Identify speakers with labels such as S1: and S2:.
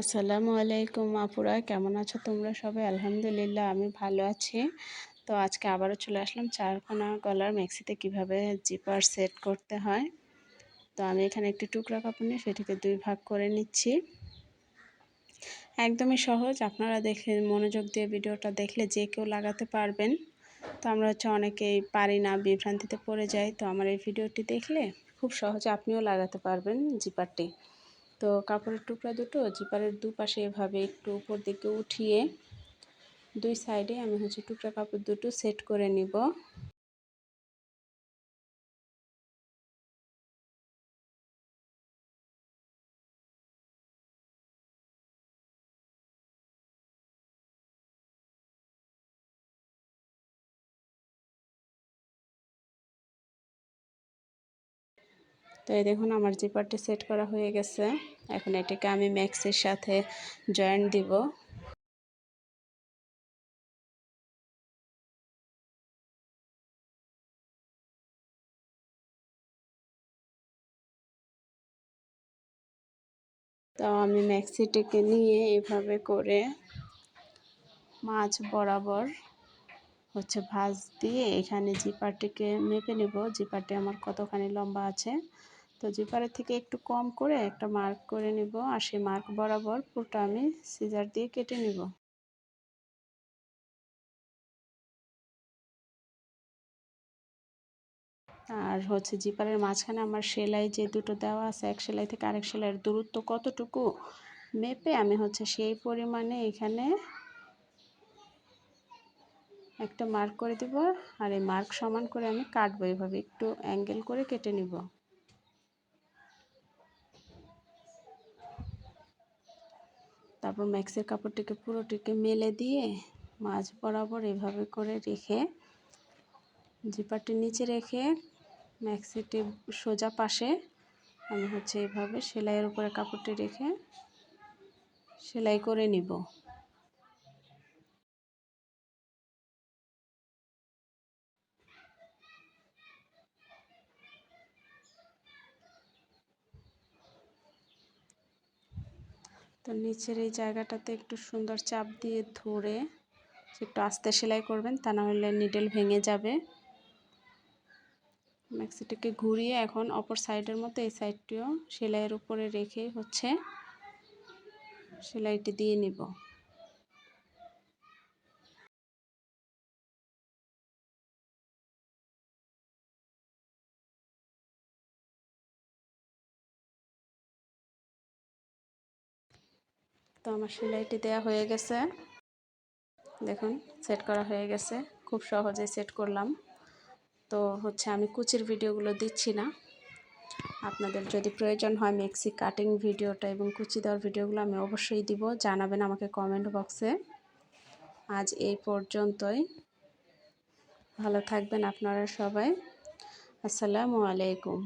S1: আসসালামু আলাইকুম আপুরা, কেমন আছো তোমরা সবাই? আলহামদুলিল্লাহ, আমি ভালো আছি। তো আজকে আবারও চলে আসলাম চারকোনা গলার মেক্সিতে কীভাবে জিপার সেট করতে হয়। তো আমি এখানে একটি টুকরা কাপড় নিয়ে সেটিকে দুই ভাগ করে নিচ্ছি। একদমই সহজ, আপনারা দেখে মনোযোগ দিয়ে ভিডিওটা দেখলে যে কেউ লাগাতে পারবেন। তো আমরা হচ্ছে অনেকেই পারি না, বিভ্রান্তিতে পড়ে যাই। তো আমার এই ভিডিওটি দেখলে খুব সহজে আপনিও লাগাতে পারবেন জিপারটি। তো কাপড়ের টুকরা দুটো, জিপারের দুপাশে এভাবে একটু উপর দিকে উঠিয়ে দুই সাইডে আমি হচ্ছে টুকরা কাপড় দুটো সেট করে নিব। তো এই দেখুন, আমার জিপারটি সেট করা হয়ে গেছে। এখন এটাকে আমি ম্যাক্সের সাথে জয়েন্ট দিব। তো আমি ম্যাক্সিটিকে নিয়ে এভাবে করে মাছ বরাবর হচ্ছে ভাজ দিয়ে এখানে জিপারটিকে মেপে নেব। জিপারটি আমার কতখানি লম্বা আছে? তো জিপারের থেকে একটু কম করে একটা মার্ক করে নিব আর সেই মার্ক বরাবর পুরোটা আমি সিজার দিয়ে কেটে নিব। আর হচ্ছে জিপারের মাঝখানে আমার সেলাই যে দুটো দেওয়া আছে, এক সেলাই থেকে আরেক সেলাইয়ের দূরত্ব কতটুকু মেপে আমি হচ্ছে সেই পরিমাণে এখানে একটা মার্ক করে দিব আর এই মার্ক সমান করে আমি কাটবো। এইভাবে একটু অ্যাঙ্গেল করে কেটে নিব। তারপর ম্যাক্সের কাপড়টিকে পুরোটিকে মেলে দিয়ে মাছ বরাবর এভাবে করে রেখে জিপারটি নিচে রেখে ম্যাক্সিটি সোজা পাশে আমি হচ্ছে এভাবে সেলাইয়ের উপরে কাপড়টি রেখে সেলাই করে নিব। তো নিচের এই জায়গাটাতে একটু সুন্দর চাপ দিয়ে ধরে একটু আস্তে সেলাই করবেন, তা না হলে নিডেল ভেঙে যাবে। ম্যাক্সিটাকে ঘুরিয়ে এখন অপর সাইডের মতো এই সাইডটিও সেলাইয়ের উপরে রেখে হচ্ছে সেলাইটি দিয়ে নিব। তো আমার সেলাইটি দেওয়া হয়ে গেছে। দেখুন, সেট করা হয়ে গেছে। খুব সহজে সেট করলাম। তো হচ্ছে আমি কুচির ভিডিওগুলো দিচ্ছি না। আপনাদের যদি প্রয়োজন হয় মেক্সি কাটিং ভিডিওটা এবং কুচি দেওয়ার ভিডিওগুলো, আমি অবশ্যই দিব। জানাবেন আমাকে কমেন্ট বক্সে। আজ এই পর্যন্তই। ভালো থাকবেন আপনারা সবাই। আসসালামু আলাইকুম।